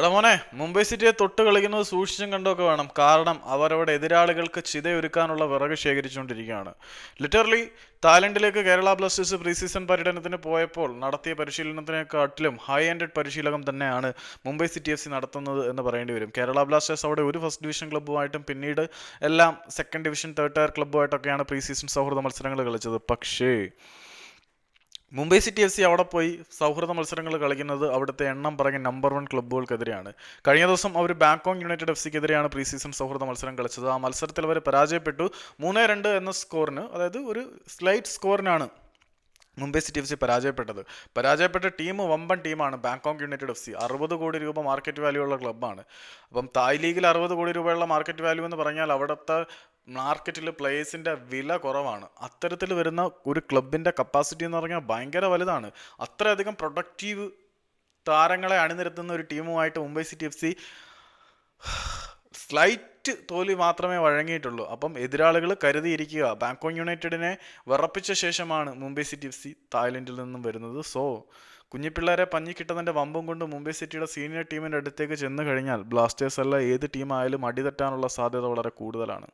എടാ മോനെ മുംബൈ സിറ്റിയെ തൊട്ട് കളിക്കുന്നത് സൂക്ഷിച്ചും കണ്ടൊക്കെ വേണം. കാരണം അവരവിടെ എതിരാളികൾക്ക് ചിതയൊരുക്കാനുള്ള വിറക് ശേഖരിച്ചുകൊണ്ടിരിക്കുകയാണ്. ലിറ്ററലി തായ്ലൻഡിലേക്ക് കേരള ബ്ലാസ്റ്റേഴ്സ് പ്രീ സീസൺ പര്യടനത്തിന് പോയപ്പോൾ നടത്തിയ പരിശീലനത്തിനെക്കാട്ടിലും ഹൈ എൻഡഡ് പരിശീലകം തന്നെയാണ് മുംബൈ സിറ്റി എഫ് സി നടത്തുന്നത് എന്ന് പറയേണ്ടി വരും. കേരള ബ്ലാസ്റ്റേഴ്സ് അവിടെ ഒരു ഫസ്റ്റ് ഡിവിഷൻ ക്ലബ്ബുമായിട്ടും പിന്നീട് എല്ലാം സെക്കൻഡ് ഡിവിഷൻ തേർഡ് ടയർ ക്ലബ്ബുമായിട്ടൊക്കെയാണ് പ്രീ സീസൺ സൗഹൃദ മത്സരങ്ങൾ കളിച്ചത്. പക്ഷേ മുംബൈ സിറ്റി എഫ് സി അവിടെ പോയി സൗഹൃദ മത്സരങ്ങൾ കളിക്കുന്നത് അവിടുത്തെ എണ്ണം പറഞ്ഞ നമ്പർ വൺ ക്ലബ്ബുകൾക്കെതിരെയാണ് കഴിഞ്ഞ ദിവസം അവർ ബാങ്കോങ് യുണൈറ്റഡ് എഫ് സിക്കെതിരെയാണ് പ്രീ സീസൺ സൗഹൃദ മത്സരം കളിച്ചത്. ആ മത്സരത്തിൽ അവർ പരാജയപ്പെട്ടു. മൂന്ന് രണ്ട് എന്ന സ്കോറിന് അതായത് ഒരു സ്ലൈറ്റ് സ്കോറിനാണ് മുംബൈ സിറ്റി എഫ് സി പരാജയപ്പെട്ടത്. പരാജയപ്പെട്ട ടീം വമ്പൻ ടീമാണ് ബാങ്കോക്ക് യുണൈറ്റഡ് എഫ് സി. അറുപത് കോടി രൂപ മാർക്കറ്റ് വാല്യൂ ഉള്ള ക്ലബ്ബാണ് അപ്പം തായ് ലീഗിൽ അറുപത് കോടി രൂപയുള്ള മാർക്കറ്റ് വാല്യൂ എന്ന് പറഞ്ഞാൽ അവിടുത്തെ മാർക്കറ്റിൽ പ്ലേയേഴ്സിന്റെ വില കുറവാണ്. അത്തരത്തിൽ വരുന്ന ഒരു ക്ലബിന്റെ കപ്പാസിറ്റി എന്ന് പറഞ്ഞാൽ ഭയങ്കര വലുതാണ്. അത്രയധികം പ്രൊഡക്റ്റീവ് താരങ്ങളെ അണിനിരത്തുന്ന ഒരു ടീമുമായിട്ട് Mumbai city F C slight തോൽവി മാത്രമേ വഴങ്ങിയിട്ടുള്ളൂ. അപ്പം എതിരാളികൾ കരുതിയിരിക്കുക ബാങ്കോങ് യുണൈറ്റഡിനെ വിറപ്പിച്ച ശേഷമാണ് മുംബൈ സിറ്റി എഫ് സി തായ്ലൻഡിൽ നിന്നും വരുന്നത്. സോ കുഞ്ഞിപ്പിള്ളേരെ പഞ്ഞി കിട്ടുന്നതിന്റെ വമ്പും കൊണ്ട് മുംബൈ സിറ്റിയുടെ സീനിയർ ടീമിന്റെ അടുത്തേക്ക് ചെന്ന് കഴിഞ്ഞാൽ ബ്ലാസ്റ്റേഴ്സ് അല്ല ഏത് ടീമായാലും അടിതെറ്റാനുള്ള സാധ്യത വളരെ കൂടുതലാണ്.